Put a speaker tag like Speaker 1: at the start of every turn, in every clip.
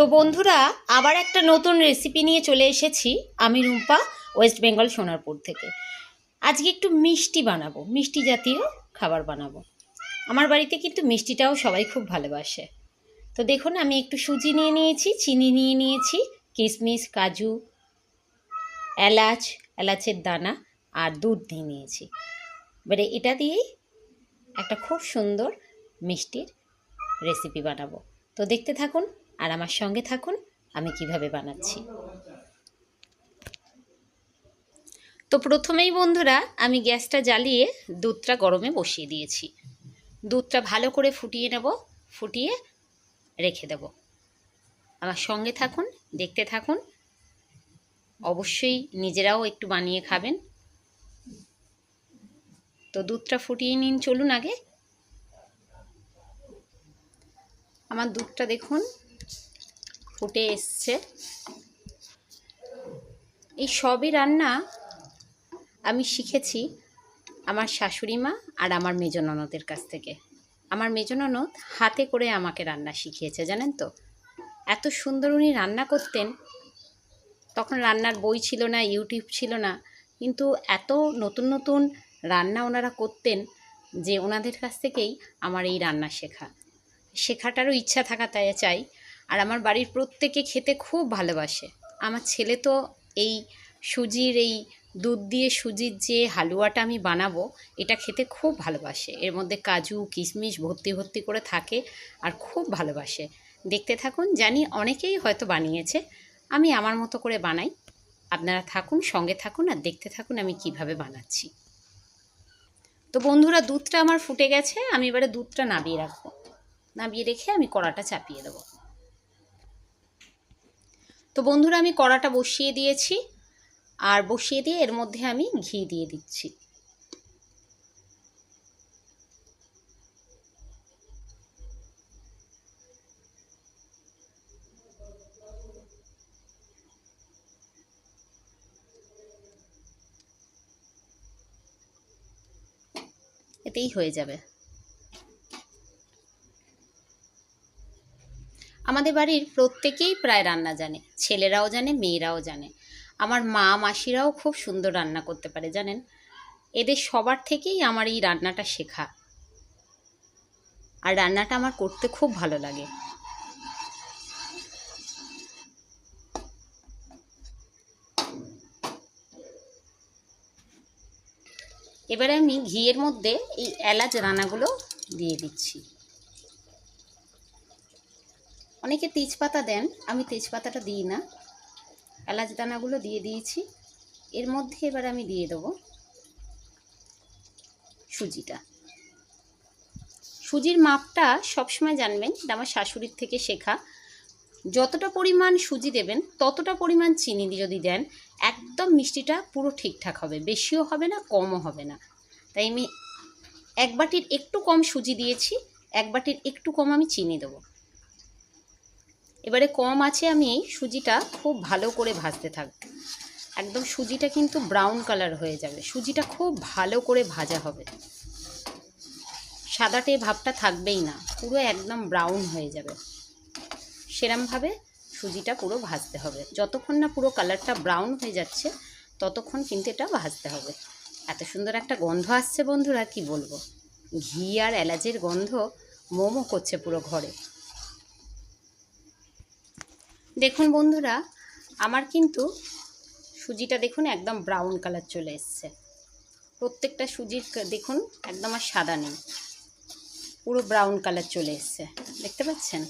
Speaker 1: তো বন্ধুরা, আবার একটা নতুন রেসিপি নিয়ে চলে এসেছি আমি রুম্পা ওয়েস্ট বেঙ্গল সোনারপুর থেকে। আজকে একটু মিষ্টি বানাবো, মিষ্টি জাতীয় খাবার বানাবো। আমার বাড়িতে কিন্তু মিষ্টিটাও সবাই খুব ভালোবাসে। তো দেখুন, আমি একটু সুজি নিয়ে নিয়েছি, চিনি নিয়ে নিয়েছি কিশমিশ কাজু, এলাচ, এলাচের দানা আর দুধ দিয়ে নিয়েছি। এবারে এটা দিয়েই একটা খুব সুন্দর মিষ্টির রেসিপি বানাবো। তো দেখতে থাকুন আর আমার সঙ্গে থাকুন, আমি কীভাবে বানাচ্ছি। তো প্রথমেই বন্ধুরা, আমি গ্যাসটা জ্বালিয়ে দুধটা গরমে বসিয়ে দিয়েছি। দুধটা ভালো করে ফুটিয়ে নেব, ফুটিয়ে রেখে দেব। আমার সঙ্গে থাকুন, দেখতে থাকুন। অবশ্যই নিজেরাও একটু বানিয়ে খাবেন। তো দুধটা ফুটিয়ে নিন, চলুন আগে। আমার দুধটা দেখুন। ফুটে এসছে। এই সবই রান্না আমি শিখেছি আমার শাশুড়ি মা আর আমার মেজ ননদের কাছ থেকে। আমার মেজ ননদ হাতে করে আমাকে রান্না শিখিয়েছে, জানেন তো? এত সুন্দর উনি রান্না করতেন। তখন রান্নার বই ছিল না, ইউটিউব ছিল না, কিন্তু এত নতুন নতুন রান্না ওনারা করতেন যে ওনাদের কাছ থেকেই আমার এই রান্না শেখা। শেখাটারও ইচ্ছা থাকা তাই চাই আর আমার বাড়ির প্রত্যেকে খেতে খুব ভালোবাসে। আমার ছেলে তো এই সুজির, এই দুধ দিয়ে সুজির যে হালুয়াটা আমি বানাবো, এটা খেতে খুব ভালোবাসে। এর মধ্যে কাজু, কিশমিশ ভর্তি ভর্তি করে থাকে আর খুব ভালোবাসে। দেখতে থাকুন, জানি অনেকেই হয়তো বানিয়েছে, আমি আমার মতো করে বানাই। আপনারা থাকুন, সঙ্গে থাকুন আর দেখতে থাকুন আমি কীভাবে বানাচ্ছি। তো বন্ধুরা, দুধটা আমার ফুটে গেছে, আমি এবারে দুধটা নাবিয়ে রাখব। নাবিয়ে রেখে আমি কড়াটা চাপিয়ে দেবো। তো বন্ধুরা, আমি কড়াটা বসিয়ে দিয়েছি, আর বসিয়ে দিয়ে এর মধ্যে আমি ঘি দিয়ে দিচ্ছি। এতেই হয়ে যাবে। আমাদের বাড়ির প্রত্যেকেই প্রায় রান্না জানে, ছেলেরাও জানে, মেয়েরাও জানে। আমার মা, মাসিরাও খুব সুন্দর রান্না করতে পারে, জানেন? এদের সবার থেকেই আমার এই রান্নাটা শেখা। আর রান্নাটা আমার করতে খুব ভালো লাগে। এবারে আমি ঘিয়ের মধ্যে এই এলাচ দানাগুলো দিয়ে দিচ্ছি। অনেকে তেজপাতা দেন, আমি তেজপাতাটা দিই না। এলাচ দানাগুলো দিয়ে দিয়েছি। এর মধ্যে এবার আমি দিয়ে দেবো সুজিটা। সুজির মাপটা সবসময় জানবেন, এটা আমার শাশুড়ির থেকে শেখা। যতটা পরিমাণ সুজি দেবেন, ততটা পরিমাণ চিনি যদি দেন, একদম মিষ্টিটা পুরো ঠিকঠাক হবে। বেশিও হবে না, কমও হবে না। তাই আমি এক বাটির একটু কম সুজি দিয়েছি, এক বাটির একটু কম আমি চিনি দেবো। এবারে কম আছে আমি সুজিটা খুব ভালো করে ভাজতে থাকব একদম সুজিটা কিন্তু ব্রাউন কালার হয়ে যাবে। সুজিটা খুব ভালো করে ভাজা হবে। সাদাটে ভাবটা থাকবেই না, পুরো একদম ব্রাউন হয়ে যাবে। সেরমভাবে সুজিটা পুরো ভাজতে হবে। যতক্ষণ না পুরো কালারটা ব্রাউন হয়ে যাচ্ছে, ততক্ষণ কিন্তু এটা ভাজতে হবে। এত সুন্দর একটা গন্ধ আসছে বন্ধুরা, কি বলব? ঘি আর এলাচের গন্ধ মোমো করছে পুরো ঘরে। দেখুন বন্ধুরা, আমার কিন্তু সুজিটা দেখুন একদম ব্রাউন কালার চলে এসছে। প্রত্যেকটা সুজির দেখুন, একদম আর সাদা নেই। পুরো ব্রাউন কালার চলে এসছে। দেখতে পাচ্ছেন?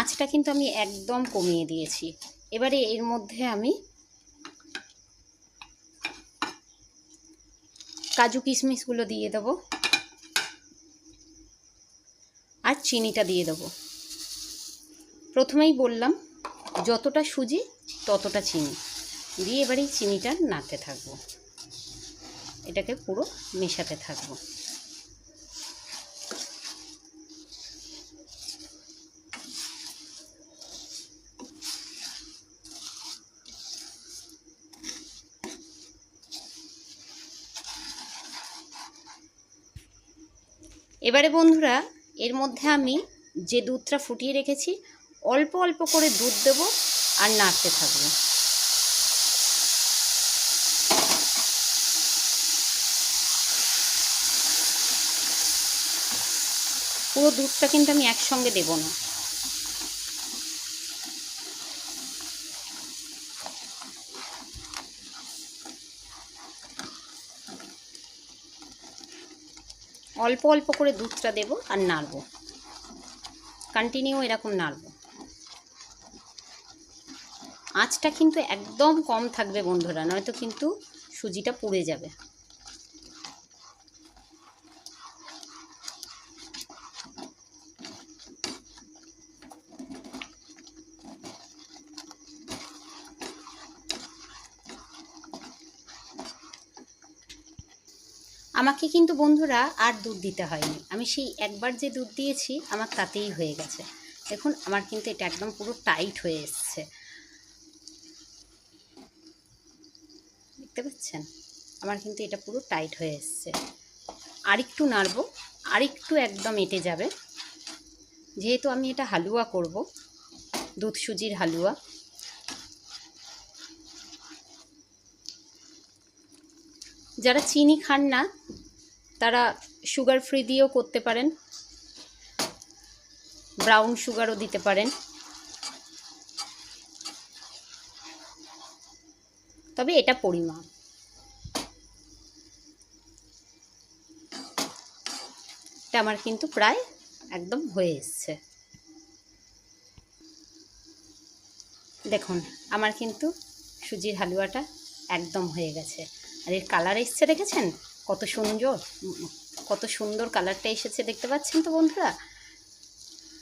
Speaker 1: আঁচটা কিন্তু আমি একদম কমিয়ে দিয়েছি। এবারে এর মধ্যে আমি কাজু কিশমিশগুলো দিয়ে দেবো। আর চিনিটা দিয়ে দেবো। প্রথমেই বললাম যতটা সুজি, ততটা চিনি। দিয়ে এবারে এই চিনিটা নাড়তে থাকব। এটাকে পুরো মেশাতে থাকব। এবারে বন্ধুরা, এর মধ্যে আমি যে দুধটা ফুটিয়ে রেখেছি অল্প অল্প করে দুধ দেব আর নাড়তে থাকব। পুরো দুধটা কিন্তু আমি একসঙ্গে দেব না। অল্প অল্প করে দুধটা দেব আর নাড়বো। কন্টিনিউ এরকম নাড়বো। আঁচটা কিন্তু একদম কম থাকবে বন্ধুরা, নয়তো কিন্তু সুজিটা পুড়ে যাবে। আমাকে কিন্তু বন্ধুরা আর দুধ দিতে হয়নি। আমি সেই একবার যে দুধ দিয়েছি, আমার তাতেই হয়ে গেছে। দেখুন, আমার কিন্তু এটা একদম পুরো টাইট হয়ে এসছে। দেখতে পাচ্ছেন? আমার কিন্তু এটা পুরো টাইট হয়ে এসছে। আরেকটু নাড়বো, আরেকটু একদম এঁটে যাবে। যেহেতু আমি এটা হালুয়া করব, দুধ সুজির হালুয়া। যারা চিনি খান না, তারা সুগার ফ্রি দিয়েও করতে পারেন। ব্রাউন সুগারও দিতে পারেন। তবে এটা পরিমাপ। এটা আমার কিন্তু প্রায় একদম হয়ে এসছে। দেখুন, আমার কিন্তু সুজির হালুয়াটা একদম হয়ে গেছে। আর এর কালার এসছে, দেখেছেন? কত সুন্দর কত সুন্দর কালারটা এসেছে দেখতে পাচ্ছেন তো বন্ধুরা?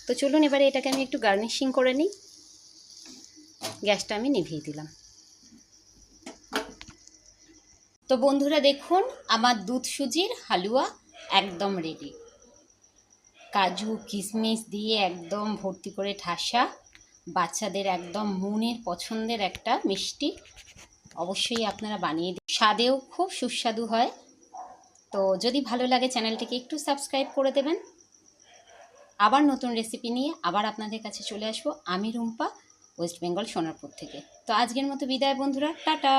Speaker 1: তো চলুন এবারে এটাকে আমি একটু গার্নিশিং করে নিই। গ্যাসটা আমি নিভিয়ে দিলাম। তো বন্ধুরা দেখুন, আমার দুধ সুজির হালুয়া একদম রেডি কাজু, কিশমিশ দিয়ে একদম ভর্তি করে ঠাসা, বাচ্চাদের একদম মনের পছন্দের একটা মিষ্টি অবশ্যই আপনারা বানিয়ে দিন। স্বাদেও খুব সুস্বাদু হয়। তো যদি ভালো লাগে চ্যানেলটিকে একটু সাবস্ক্রাইব করে দেবেন। আবার নতুন রেসিপি নিয়ে আবার আপনাদের কাছে চলে আসব। আমি রুম্পা ওয়েস্ট বেঙ্গল সোনারপুর থেকে। তো আজকের মতো বিদায় বন্ধুরা, টাটা!